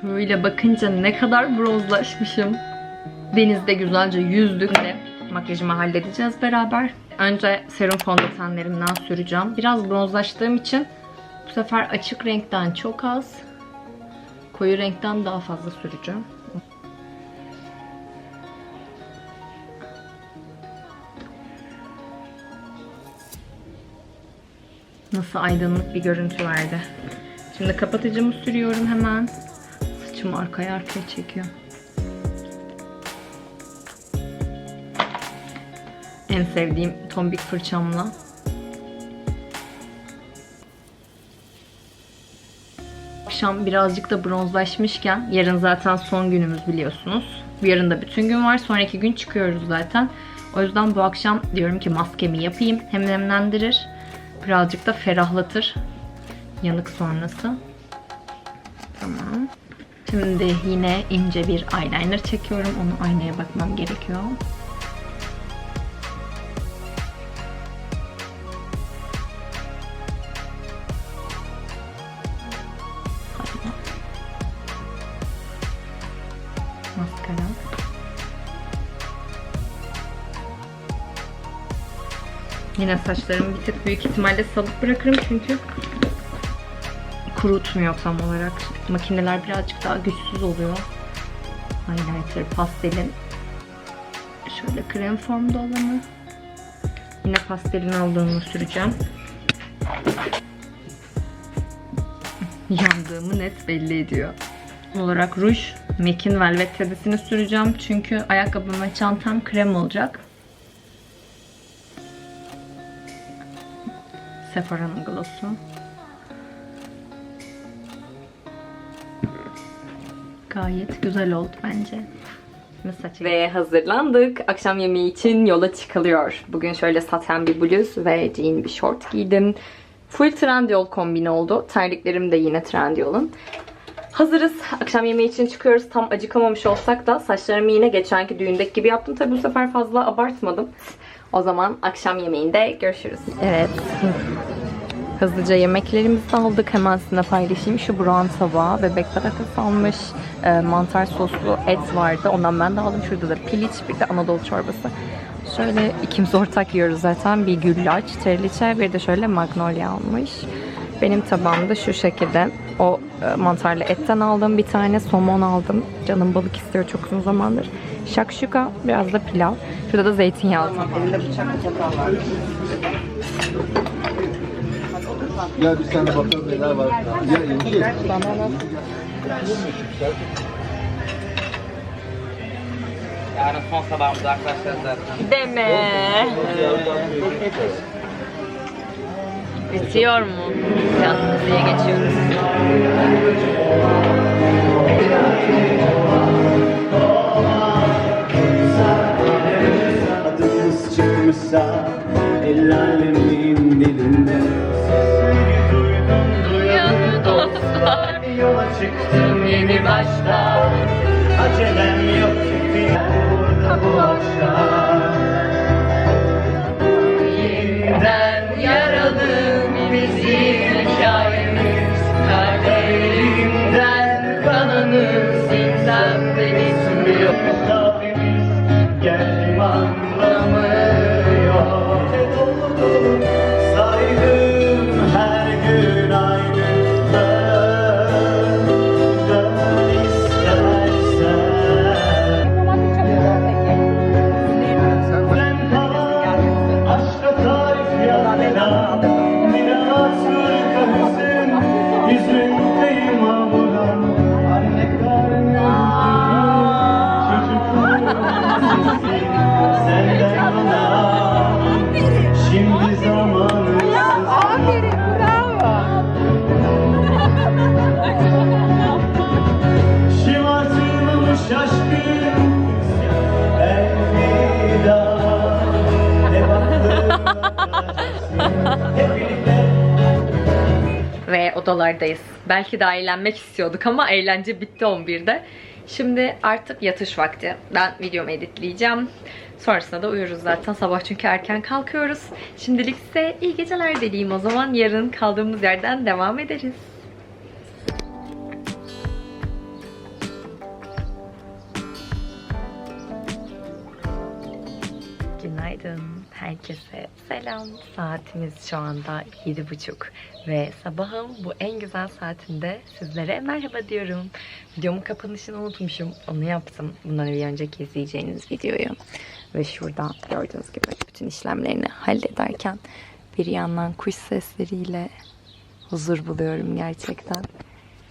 Şöyle bakınca ne kadar bronzlaşmışım. Denizde güzelce yüzdük ve makyajımı halledeceğiz beraber. Önce serum fondötenlerimden süreceğim. Biraz bronzlaştığım için bu sefer açık renkten çok az, koyu renkten daha fazla süreceğim. Nasıl aydınlık bir görüntü verdi. Şimdi kapatıcımı sürüyorum hemen. Saçımı arkaya arkaya çekiyor. En sevdiğim tombik fırçamla. Akşam birazcık da bronzlaşmışken yarın zaten son günümüz biliyorsunuz. Yarın da bütün gün var. Sonraki gün çıkıyoruz zaten. O yüzden bu akşam diyorum ki maskemi yapayım. Hem nemlendirir. Birazcık da ferahlatır. Yanık sonrası. Şimdi yine ince bir eyeliner çekiyorum. Onu aynaya bakmam gerekiyor. Maskara. Yine saçlarımı bir tık büyük ihtimalle salıp bırakırım çünkü kurutmuyor tam olarak. Makineler birazcık daha güçsüz oluyor. Highlighter pastelin şöyle krem formda olanı. Yine pastelin aldığımı süreceğim. Yandığımı net belli ediyor. olarak ruj MAC'in Velvet Teddy'sini süreceğim. Çünkü ayakkabım ve çantam krem olacak. Sephora'nın gloss'u. Gayet güzel oldu bence. Ve hazırlandık. Akşam yemeği için yola çıkılıyor. Bugün şöyle saten bir bluz ve jean bir short giydim. Full Trendyol kombini oldu. Terliklerim de yine Trendyol'un. Hazırız. Akşam yemeği için çıkıyoruz. Tam acıkamamış olsak da saçlarımı yine geçenki düğündeki gibi yaptım. Tabi bu sefer fazla abartmadım. O zaman akşam yemeğinde görüşürüz. Evet. Hızlıca yemeklerimizi aldık. Hemen sizinle paylaşayım. Şu brown tabağı, bebek salatası almış. e, mantar soslu et vardı. Ondan ben de aldım. Şurada da piliç, bir de Anadolu çorbası. Şöyle ikimiz ortak yiyoruz zaten. Bir güllaç, treliçe, bir de şöyle magnolia almış. Benim tabağımda şu şekilde. O e, mantarlı etten aldım bir tane. Somon aldım. Canım balık istiyor çok uzun zamandır. Şakşuka, biraz da pilav. Şurada da çatal var. Gel bir tane bakalım neler var. Ya İnci. Yarın son sabahımızda arkadaşlar zaten. Deme. Bitiyor mu? Diye geçiyoruz. odalardayız. Belki daha eğlenmek istiyorduk ama eğlence bitti 11'de. Şimdi artık yatış vakti. Ben videomu editleyeceğim. Sonrasında da uyuruz zaten. Sabah çünkü erken kalkıyoruz. Şimdilik size iyi geceler dileyim o zaman. Yarın kaldığımız yerden devam ederiz. Günaydın herkese. Selam. Saatimiz şu anda 7.30 ve sabahın bu en güzel saatinde sizlere merhaba diyorum. Videomun kapanışını unutmuşum. Onu yaptım. Bundan bir önceki izleyeceğiniz videoyu. Ve şurada gördüğünüz gibi bütün işlemlerini hallederken bir yandan kuş sesleriyle huzur buluyorum gerçekten.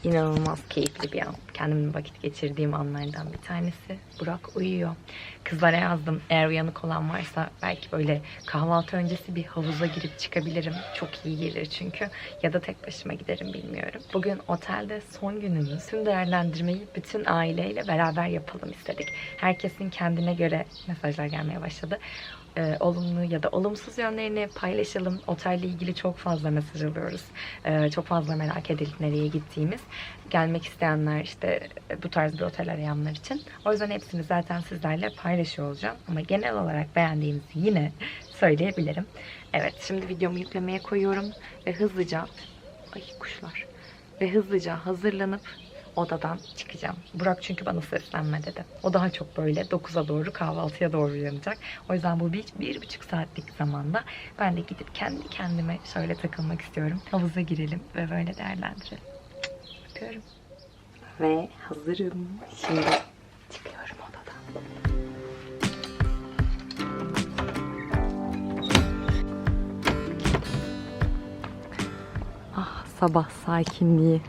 İnanılmaz keyifli bir an. Kendimle vakit geçirdiğim anlardan bir tanesi. Burak uyuyor. Kızlara yazdım. Eğer uyanık olan varsa belki böyle kahvaltı öncesi bir havuza girip çıkabilirim. Çok iyi gelir çünkü. Ya da tek başıma giderim bilmiyorum. Bugün otelde son günümüz. Tüm değerlendirmeyi bütün aileyle beraber yapalım istedik. Herkesin kendine göre mesajlar gelmeye başladı e, olumlu ya da olumsuz yönlerini paylaşalım. Otelle ilgili çok fazla mesaj alıyoruz. E, çok fazla merak edilip nereye gittiğimiz. Gelmek isteyenler işte bu tarz bir otel arayanlar için. O yüzden hepsini zaten sizlerle paylaşıyor olacağım. Ama genel olarak beğendiğimizi yine söyleyebilirim. Evet şimdi videomu yüklemeye koyuyorum ve hızlıca ay kuşlar ve hızlıca hazırlanıp odadan çıkacağım. Burak çünkü bana seslenme dedi. O daha çok böyle 9'a doğru kahvaltıya doğru uyanacak. O yüzden bu bir, bir buçuk saatlik zamanda ben de gidip kendi kendime şöyle takılmak istiyorum. Havuza girelim ve böyle değerlendirelim. Öpüyorum. Ve hazırım. Şimdi çıkıyorum odadan. Ah sabah sakinliği.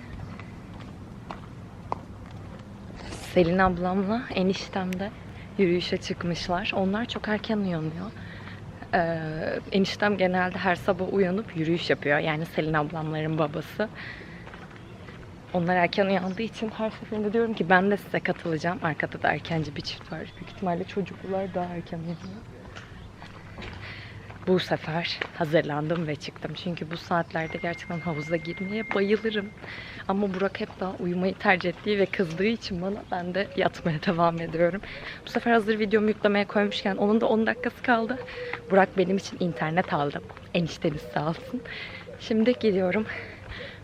Selin ablamla eniştem de yürüyüşe çıkmışlar. Onlar çok erken uyanıyor. Ee, eniştem genelde her sabah uyanıp yürüyüş yapıyor. Yani Selin ablamların babası. Onlar erken uyandığı için her seferinde diyorum ki ben de size katılacağım. Arkada da erkenci bir çift var. Büyük ihtimalle çocuklar daha erken uyanıyor. Bu sefer hazırlandım ve çıktım. Çünkü bu saatlerde gerçekten havuza girmeye bayılırım. Ama Burak hep daha uyumayı tercih ettiği ve kızdığı için bana ben de yatmaya devam ediyorum. Bu sefer hazır videomu yüklemeye koymuşken onun da 10 dakikası kaldı. Burak benim için internet aldı. Enişteniz sağ olsun. Şimdi gidiyorum.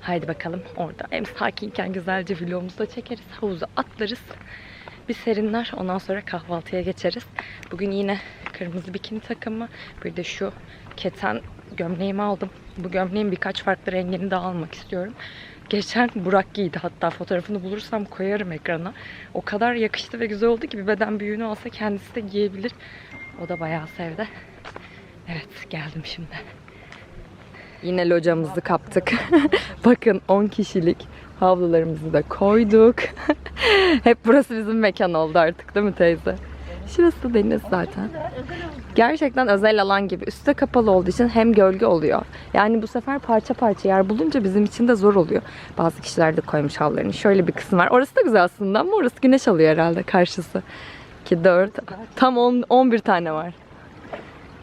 Haydi bakalım orada hem sakinken güzelce vlogumuzu da çekeriz. Havuza atlarız. Bir serinler. Ondan sonra kahvaltıya geçeriz. Bugün yine kırmızı bikini takımı. Bir de şu keten gömleğimi aldım. Bu gömleğin birkaç farklı rengini de almak istiyorum. Geçen Burak giydi. Hatta fotoğrafını bulursam koyarım ekrana. O kadar yakıştı ve güzel oldu ki bir beden büyüğünü alsa kendisi de giyebilir. O da bayağı sevdi. Evet geldim şimdi. Yine locamızı kaptık. Bakın 10 kişilik havlularımızı da koyduk. Hep burası bizim mekan oldu artık değil mi teyze? Şurası deniz zaten. Gerçekten özel alan gibi. Üstte kapalı olduğu için hem gölge oluyor. Yani bu sefer parça parça yer bulunca bizim için de zor oluyor. Bazı kişiler de koymuş havlularını. Şöyle bir kısım var. Orası da güzel aslında ama orası güneş alıyor herhalde karşısı. 2, 4, tam 10, 11 tane var.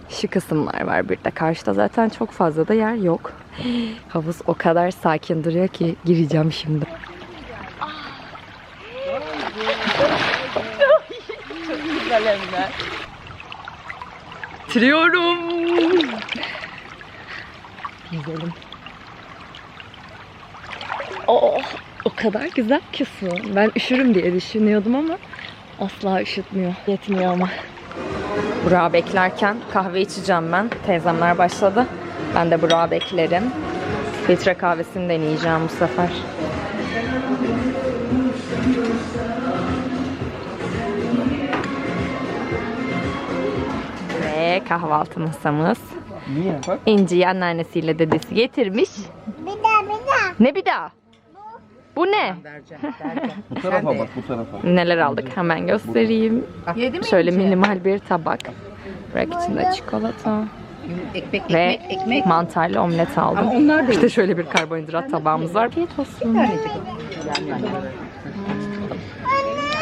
Şu kısımlar var bir de. Karşıda zaten çok fazla da yer yok. Havuz o kadar sakin duruyor ki gireceğim şimdi. Güzel. Bitiriyorum. Güzelim. Oh, o kadar güzel ki su. Ben üşürüm diye düşünüyordum ama asla üşütmüyor. Yetmiyor ama. Burak'ı beklerken kahve içeceğim ben. Teyzemler başladı. Ben de Burak'ı beklerim. Filtre kahvesini deneyeceğim bu sefer. Ve kahvaltı masamız. Niye? İnci'yi anneannesiyle dedesi getirmiş. Bir daha bir daha. Ne bir daha? Bu ne? Bu tarafa bak bu tarafa. Neler aldık hemen göstereyim. Şöyle minimal bir tabak. Bırak içinde çikolata. Ekmek, Ve ekmek, ekmek. mantarlı omlet aldım. Ama onlar da İşte şöyle bir karbonhidrat tabağımız var. Afiyet olsun.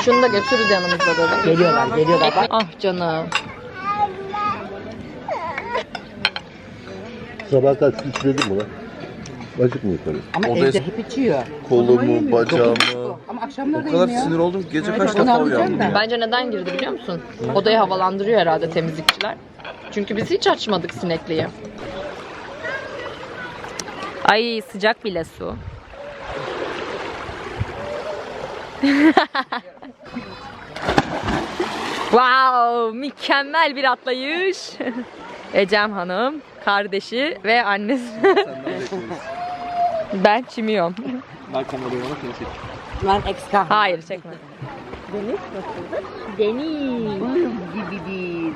Şunu da götürürüz yanımızda dedim. Geliyorlar, geliyorlar. Bak. Ah canım. Sabah kaç üçledim ulan. Acık mı yukarı? Ama Odaya- evde hep içiyor. Kolumu, bacağımı. Ama akşamları da O kadar yemiyor. sinir oldum ki gece kaç defa alacağım uyandım ben. ya. Bence neden girdi biliyor musun? Odayı havalandırıyor herhalde temizlikçiler. Çünkü biz hiç açmadık sinekliği. Ay sıcak bile su. Wow, mükemmel bir atlayış. Ecem Hanım, kardeşi ve annesi. ben çimiyorum. Ben kamerayı ona seni çek. Ben ekstra. Hayır, çekme. Deniz nasıldı? Deniz. gibi değil.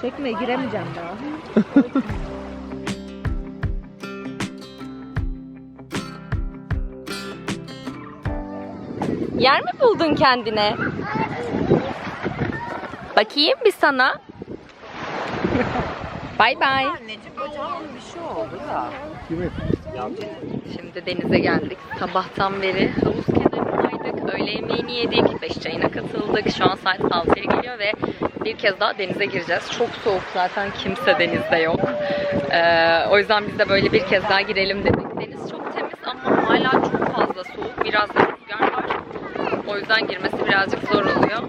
Çekme, giremeyeceğim daha. Yer mi buldun kendine? Bakayım bir sana. Bay bay. Anneciğim bacağımın bir şey oldu da. Şimdi denize geldik. Sabahtan beri havuz kenarındaydık. Öğle yemeğini yedik. Beş çayına katıldık. Şu an saat 6'ya geliyor ve bir kez daha denize gireceğiz. Çok soğuk zaten. Kimse denizde yok. Ee, o yüzden biz de böyle bir kez daha girelim dedik. Deniz çok temiz ama hala çok fazla soğuk. Biraz da rüzgar var. O yüzden girmesi birazcık zor oluyor.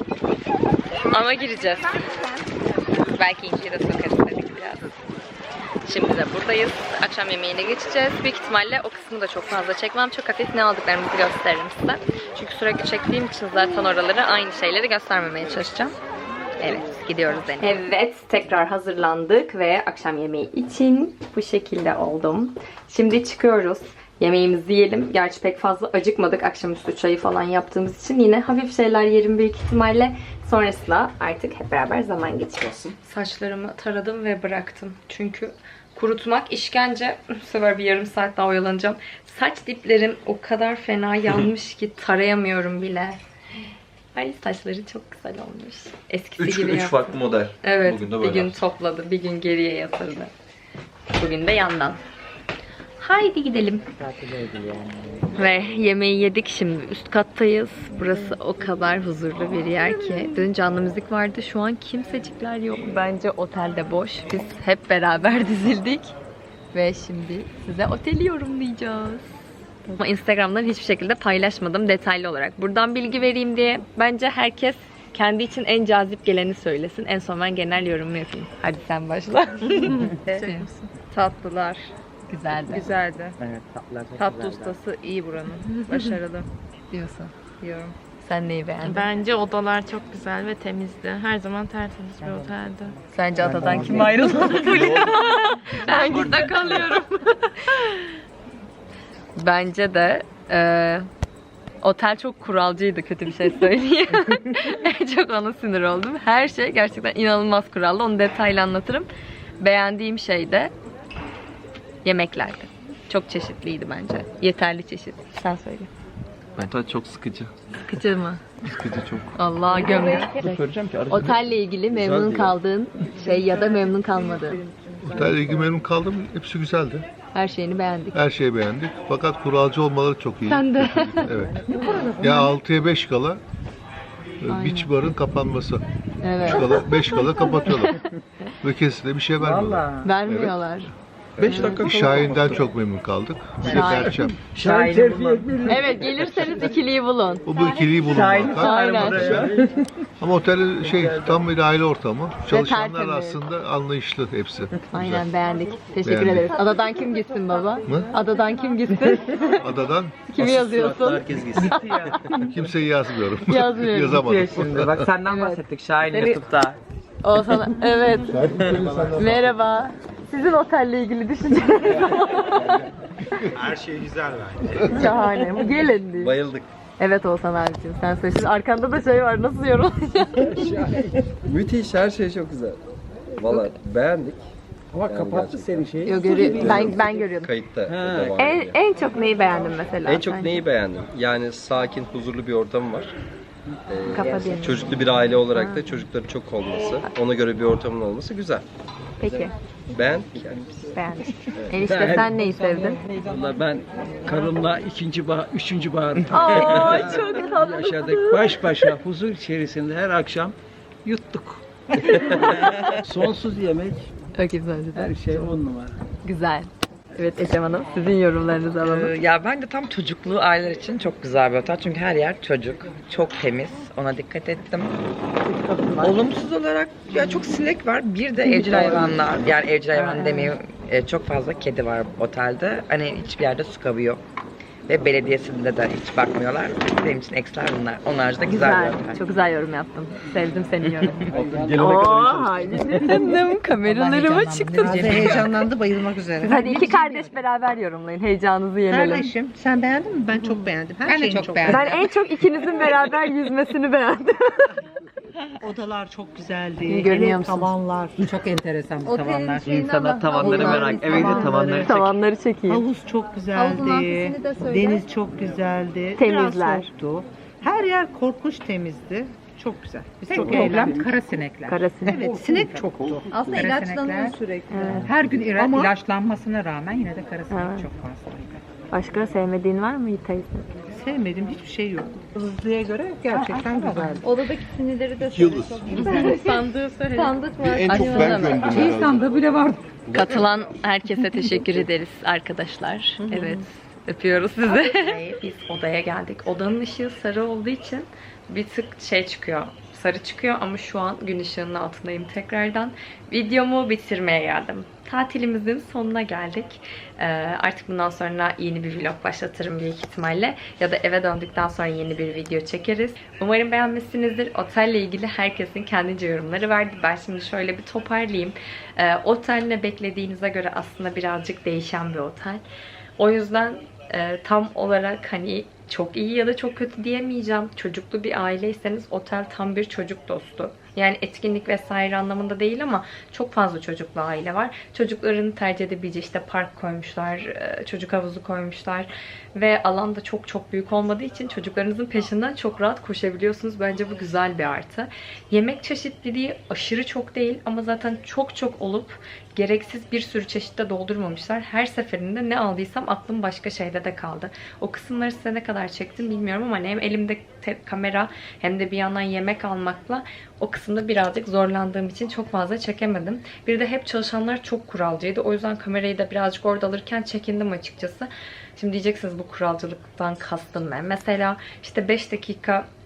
Ama gireceğiz. Belki inciyi de sokarız. Şimdi de buradayız. Akşam yemeğine geçeceğiz. Büyük ihtimalle o kısmı da çok fazla çekmem. Çok hafif ne aldıklarımızı gösteririm size. Çünkü sürekli çektiğim için zaten oraları aynı şeyleri göstermemeye çalışacağım. Evet, gidiyoruz denize. Evet, tekrar hazırlandık ve akşam yemeği için bu şekilde oldum. Şimdi çıkıyoruz. Yemeğimizi yiyelim. Gerçi pek fazla acıkmadık akşamüstü çayı falan yaptığımız için. Yine hafif şeyler yerim büyük ihtimalle. Sonrasında artık hep beraber zaman geçiririz. Saçlarımı taradım ve bıraktım. Çünkü kurutmak işkence. Bu sefer bir yarım saat daha oyalanacağım. Saç diplerim o kadar fena yanmış ki tarayamıyorum bile. Ay saçları çok güzel olmuş. Eskisi 3 gibi üç yaptı. farklı model. Evet, Bugün de bir böyle. gün topladı, bir gün geriye yatırdı. Bugün de yandan. Haydi gidelim. Ve yemeği yedik şimdi üst kattayız. Burası o kadar huzurlu bir yer ki. Dün canlı müzik vardı. Şu an kimsecikler yok. Bence otelde boş. Biz hep beraber dizildik. Ve şimdi size oteli yorumlayacağız. Ama Instagram'dan hiçbir şekilde paylaşmadım detaylı olarak. Buradan bilgi vereyim diye bence herkes kendi için en cazip geleni söylesin. En son ben genel yorumu yapayım. Hadi sen başla. Tatlılar. Güzeldi. Güzeldi. Evet tatlılar çok Tatlı güzeldi. ustası iyi buranın. Başarılı diyorsun. diyorum. Sen neyi beğendin? Bence odalar çok güzel ve temizdi. Her zaman tertemiz bir oteldi. Sence adadan kim ayrılmalı? ben burada kalıyorum. Bence de e, otel çok kuralcıydı kötü bir şey söyleyeyim. en çok ona sinir oldum. Her şey gerçekten inanılmaz kurallı. Onu detaylı anlatırım. Beğendiğim şey de yemeklerdi. Çok çeşitliydi bence. Yeterli çeşit. Sen söyle. Bence çok sıkıcı. Sıkıcı mı? Sıkıcı çok. Allah gömlek. Söyleyeceğim ki Otelle ilgili memnun diyor. kaldığın şey ya da memnun kalmadığın. Otelle ilgili memnun kaldım. Hepsi güzeldi. Her şeyini beğendik. Her şeyi beğendik. Fakat kuralcı olmaları çok iyi. Sen de. Evet. Ya 6'ya 5 kala e, beach barın kapanması. Evet. 3 kala 5 kala kapatıyorlar. Ve kesinlikle bir şey vermiyorlar. Vermiyorlar. 5 dakika Şahin'den çok memnun kaldık. Bir de Şahin. Perçem. Şahin'i bulmam. Evet gelirseniz ikiliyi bulun. O bu ikiliyi bulun muhakkak. Aynen. Ama otel şey tam bir aile ortamı. Çalışanlar tertemiz. aslında anlayışlı hepsi. Aynen beğendik. Teşekkür Beğendik. ederiz. Adadan kim gitsin baba? Mı? Adadan kim gitsin? Adadan Kimi yazıyorsun? Herkes gitsin. kimseyi yazmıyorum. Yazmıyorum. Yazamadım. Şimdi bak senden bahsettik Şahin YouTube'da. O sana evet. Merhaba. Sizin otelle ilgili düşünceleriniz Her şey güzel bence. Şahane. Gelin diye. Bayıldık. Evet Oğuzhan abicim sen söyle. Şimdi arkanda da şey var. Nasıl yorumlayacaksın? Müthiş her şey çok güzel. Valla beğendik. Ama kapattı senin şeyi. Yo, görüyor, ben, ben görüyordum. Kayıtta devam En, ediyor. en çok neyi beğendin mesela? En çok sen? neyi beğendim? Yani sakin, huzurlu bir ortam var. Ee, Kafa dinle. çocuklu bir aile olarak da çocukların çok olması, ona göre bir ortamın olması güzel. Peki. Beğendik yani. Beğendim. Enişte sen neyi sevdin? Valla ben karımla ikinci bahar, üçüncü bahar Aa çok tatlı. yaşadık. Baş başa huzur içerisinde her akşam yuttuk. Sonsuz yemek, Çok güzel. her şey on numara. Güzel. Evet Ecem Hanım sizin yorumlarınızı alalım. Ee, Ya ben de tam çocuklu aileler için çok güzel bir otel. Çünkü her yer çocuk. Çok temiz. Ona dikkat ettim. Olumsuz olarak ya çok sinek var. Bir de evcil hayvanlar. Yani evcil hayvan demeyeyim. e, Çok fazla kedi var otelde. Hani hiçbir yerde su kabı yok. Ve belediyesinde de hiç bakmıyorlar. Benim için ekstra bunlar. Onun haricinde güzel, bir otel. Çok güzel yorum yaptım. Sevdim senin yorumunu. Gelene Oo, canım. Kameralarıma çıktım. heyecanlandı bayılmak üzere. Hadi iki kardeş beraber yorumlayın. Heyecanınızı yenelim. Kardeşim sen beğendin mi? Ben çok beğendim. Her Ben de şeyini çok beğendim. Ben en çok ikinizin beraber yüzmesini beğendim. Odalar çok güzeldi. İyi görünüyor Hele musunuz? Tavanlar. Çok enteresan bu tavanlar. İnsana tavanları merak. Evet tavanları çek. Tavanları çekeyim. Havuz çok güzeldi. Deniz çok güzeldi. Temizler. Biraz soğuktu. Her yer korkunç temizdi. Çok güzel. Biz çok problem eğlendik. kara sinekler. Karasını. Evet sinek çoktu. Aslında ilaçlanıyor sürekli. Her gün ila- Ama- ilaçlanmasına rağmen yine de kara sinek Evet. çok fazlaydı. Başka sevmediğin var mı teyze? Sevmediğim hiçbir şey yok. Hızlıya göre gerçekten güzeldi. Odadaki sinirleri de Yıldız. sandığı söyle. Sandık var. En çok ben gömdüm herhalde. sandığı bile vardı. Katılan herkese teşekkür ederiz arkadaşlar. Evet. Öpüyoruz sizi. Biz odaya geldik. Odanın ışığı sarı olduğu için bir tık şey çıkıyor. Sarı çıkıyor ama şu an gün ışığının altındayım tekrardan. Videomu bitirmeye geldim. Tatilimizin sonuna geldik. Ee, artık bundan sonra yeni bir vlog başlatırım büyük ihtimalle. Ya da eve döndükten sonra yeni bir video çekeriz. Umarım beğenmişsinizdir. Otelle ilgili herkesin kendince yorumları vardı. Ben şimdi şöyle bir toparlayayım. Ee, otel ne beklediğinize göre aslında birazcık değişen bir otel. O yüzden e, tam olarak hani çok iyi ya da çok kötü diyemeyeceğim. Çocuklu bir aileyseniz otel tam bir çocuk dostu. Yani etkinlik vesaire anlamında değil ama çok fazla çocuklu aile var. Çocukların tercih edebileceği işte park koymuşlar, e, çocuk havuzu koymuşlar ve alan da çok çok büyük olmadığı için çocuklarınızın peşinden çok rahat koşabiliyorsunuz. Bence bu güzel bir artı. Yemek çeşitliliği aşırı çok değil ama zaten çok çok olup gereksiz bir sürü çeşitte doldurmamışlar. Her seferinde ne aldıysam aklım başka şeyde de kaldı. O kısımları size ne kadar çektim bilmiyorum ama hem elimde kamera hem de bir yandan yemek almakla o kısımda birazcık zorlandığım için çok fazla çekemedim. Bir de hep çalışanlar çok kuralcıydı. O yüzden kamerayı da birazcık orada alırken çekindim açıkçası. Şimdi diyeceksiniz bu kuralcılıktan kastım ne? Mesela işte 5 dakika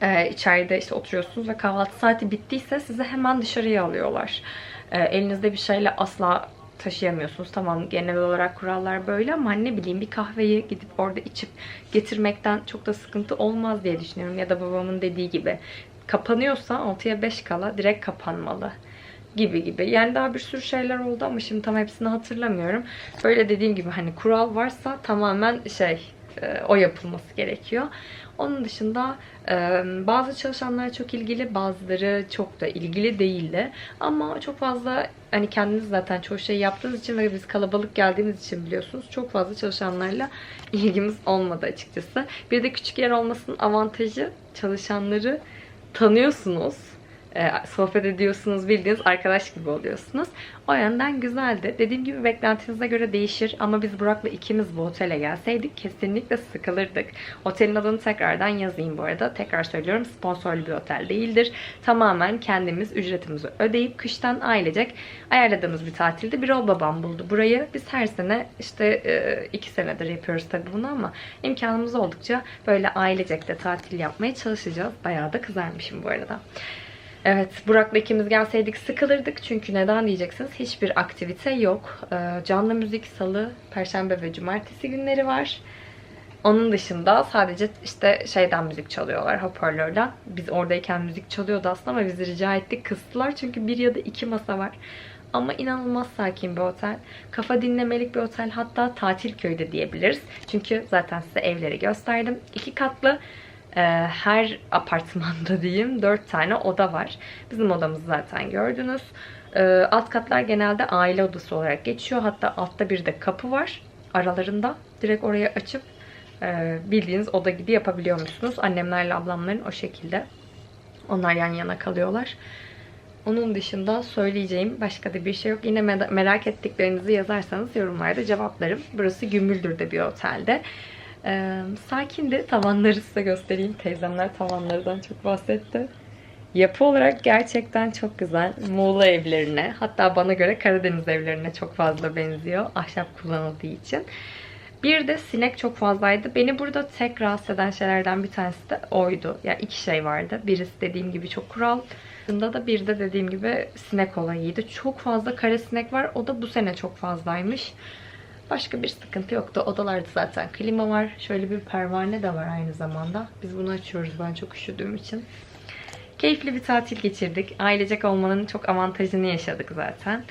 e, içeride işte oturuyorsunuz ve kahvaltı saati bittiyse sizi hemen dışarıya alıyorlar. E, elinizde bir şeyle asla taşıyamıyorsunuz. Tamam genel olarak kurallar böyle ama hani ne bileyim bir kahveyi gidip orada içip getirmekten çok da sıkıntı olmaz diye düşünüyorum. Ya da babamın dediği gibi kapanıyorsa 6'ya 5 kala direkt kapanmalı gibi gibi. Yani daha bir sürü şeyler oldu ama şimdi tam hepsini hatırlamıyorum. Böyle dediğim gibi hani kural varsa tamamen şey e, o yapılması gerekiyor. Onun dışında bazı çalışanlar çok ilgili, bazıları çok da ilgili değildi. Ama çok fazla hani kendiniz zaten çoğu şey yaptığınız için ve biz kalabalık geldiğimiz için biliyorsunuz çok fazla çalışanlarla ilgimiz olmadı açıkçası. Bir de küçük yer olmasının avantajı çalışanları tanıyorsunuz. E, sohbet ediyorsunuz, bildiğiniz arkadaş gibi oluyorsunuz. O yönden güzeldi. Dediğim gibi beklentinize göre değişir ama biz Burak'la ikimiz bu otele gelseydik kesinlikle sıkılırdık. Otelin adını tekrardan yazayım bu arada. Tekrar söylüyorum sponsorlu bir otel değildir. Tamamen kendimiz ücretimizi ödeyip kıştan ailecek ayarladığımız bir tatilde bir ol babam buldu burayı. Biz her sene işte e, iki senedir yapıyoruz tabii bunu ama imkanımız oldukça böyle ailecek de tatil yapmaya çalışacağız. Bayağı da kızarmışım bu arada. Evet, Burak'la ikimiz gelseydik sıkılırdık. Çünkü neden diyeceksiniz? Hiçbir aktivite yok. Ee, Canlı müzik salı, perşembe ve cumartesi günleri var. Onun dışında sadece işte şeyden müzik çalıyorlar hoparlörden. Biz oradayken müzik çalıyordu aslında ama biz rica ettik kıstılar. Çünkü bir ya da iki masa var. Ama inanılmaz sakin bir otel. Kafa dinlemelik bir otel. Hatta tatil köyde diyebiliriz. Çünkü zaten size evleri gösterdim. İki katlı e, her apartmanda diyeyim dört tane oda var. Bizim odamızı zaten gördünüz. E, alt katlar genelde aile odası olarak geçiyor. Hatta altta bir de kapı var aralarında. Direkt oraya açıp e, bildiğiniz oda gibi yapabiliyormuşsunuz. Annemlerle ablamların o şekilde. Onlar yan yana kalıyorlar. Onun dışında söyleyeceğim başka da bir şey yok. Yine me- merak ettiklerinizi yazarsanız yorumlarda cevaplarım. Burası Gümbüldür'de bir otelde. Ee, sakindi. Tavanları size göstereyim. Teyzemler tavanlardan çok bahsetti. Yapı olarak gerçekten çok güzel. Muğla evlerine, hatta bana göre Karadeniz evlerine çok fazla benziyor. Ahşap kullanıldığı için. Bir de sinek çok fazlaydı. Beni burada tek rahatsız eden şeylerden bir tanesi de oydu. Yani iki şey vardı. Birisi dediğim gibi çok kural. Bunda da bir de dediğim gibi sinek olayıydı. Çok fazla kara sinek var. O da bu sene çok fazlaymış. Başka bir sıkıntı yoktu. Odalarda zaten klima var. Şöyle bir pervane de var aynı zamanda. Biz bunu açıyoruz ben çok üşüdüğüm için. Keyifli bir tatil geçirdik. Ailecek olmanın çok avantajını yaşadık zaten.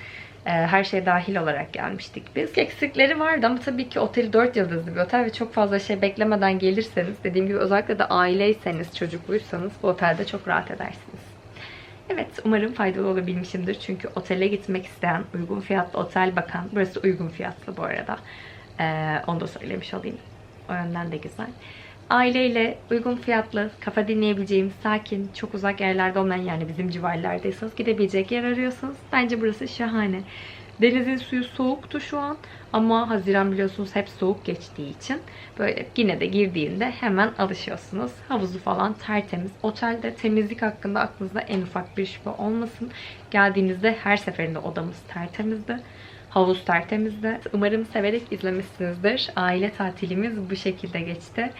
Ee, Her şey dahil olarak gelmiştik biz. Eksikleri vardı ama tabii ki oteli 4 yıldızlı bir otel ve çok fazla şey beklemeden gelirseniz, dediğim gibi özellikle de aileyseniz, çocukluysanız bu otelde çok rahat edersiniz. Evet, umarım faydalı olabilmişimdir. Çünkü otele gitmek isteyen, uygun fiyatlı otel bakan, burası uygun fiyatlı bu arada. Ee, onu da söylemiş olayım. O yönden de güzel. Aileyle uygun fiyatlı, kafa dinleyebileceğimiz, sakin, çok uzak yerlerde olmayan yani bizim civarlardaysanız gidebilecek yer arıyorsanız bence burası şahane. Denizin suyu soğuktu şu an ama Haziran biliyorsunuz hep soğuk geçtiği için böyle yine de girdiğinde hemen alışıyorsunuz. Havuzu falan tertemiz. Otelde temizlik hakkında aklınızda en ufak bir şüphe olmasın. Geldiğinizde her seferinde odamız tertemizdi. Havuz tertemizdi. Umarım severek izlemişsinizdir. Aile tatilimiz bu şekilde geçti.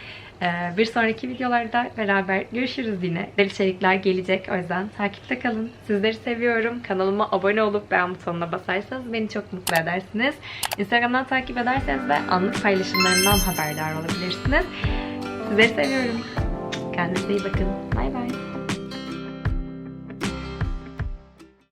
Ee, bir sonraki videolarda beraber görüşürüz yine. Deli içerikler gelecek. O yüzden takipte kalın. Sizleri seviyorum. Kanalıma abone olup beğen butonuna basarsanız beni çok mutlu edersiniz. Instagram'dan takip ederseniz de anlık paylaşımlarımdan haberdar olabilirsiniz. Sizleri seviyorum. Kendinize iyi bakın. Bay bay.